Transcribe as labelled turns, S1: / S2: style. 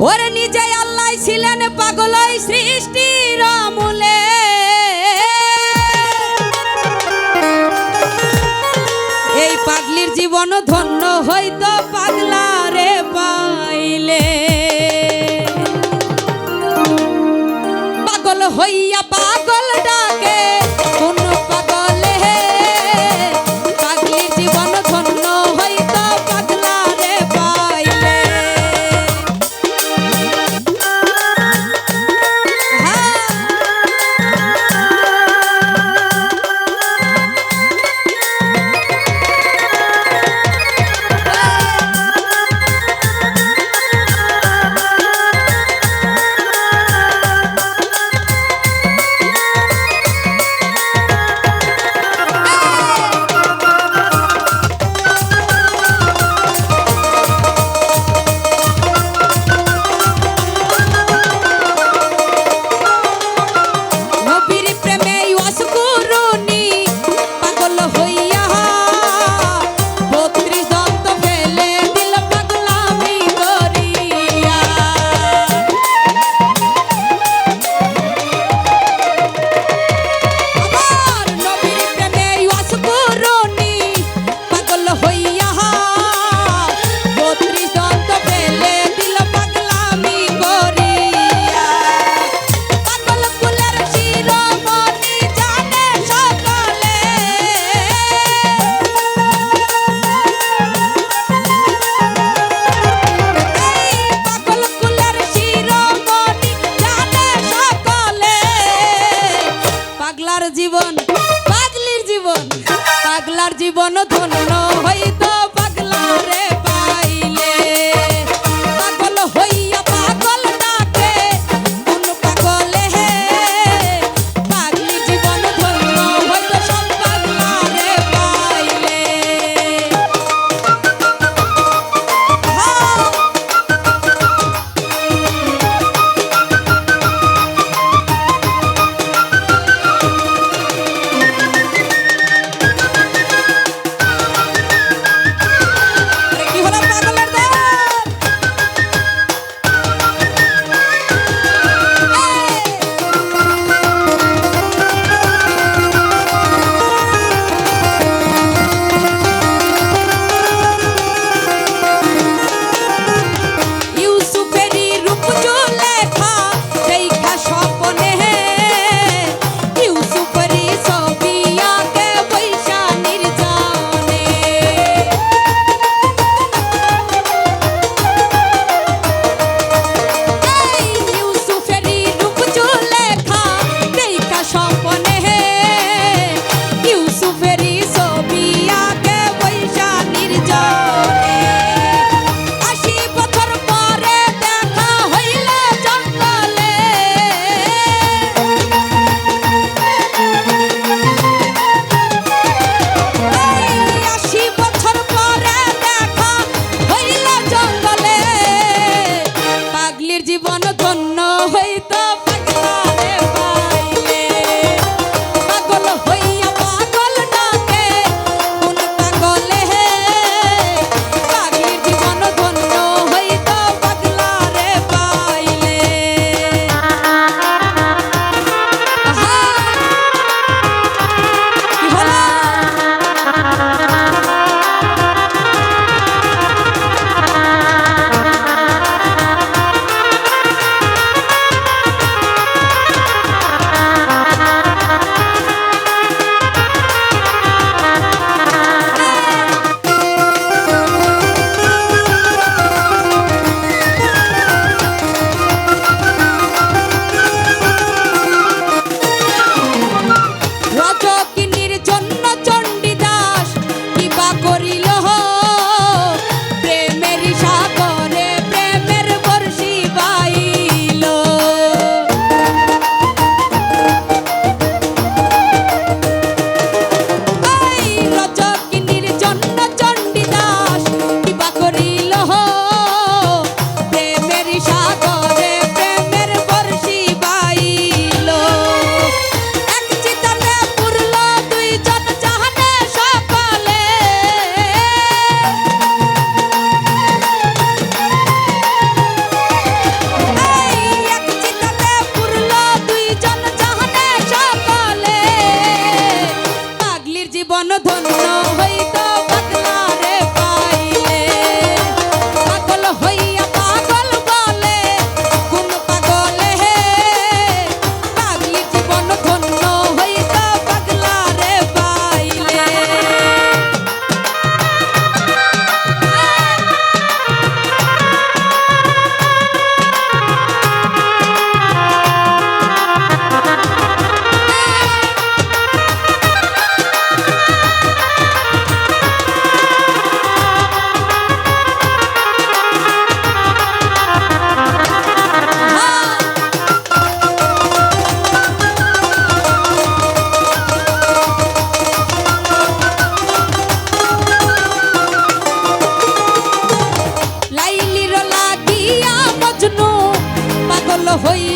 S1: ওরে নিজে আল্লাহ ছিলেন পাগল সৃষ্টি রামুলে এই পাগলির জীবন ধন্য ধন ধন 所以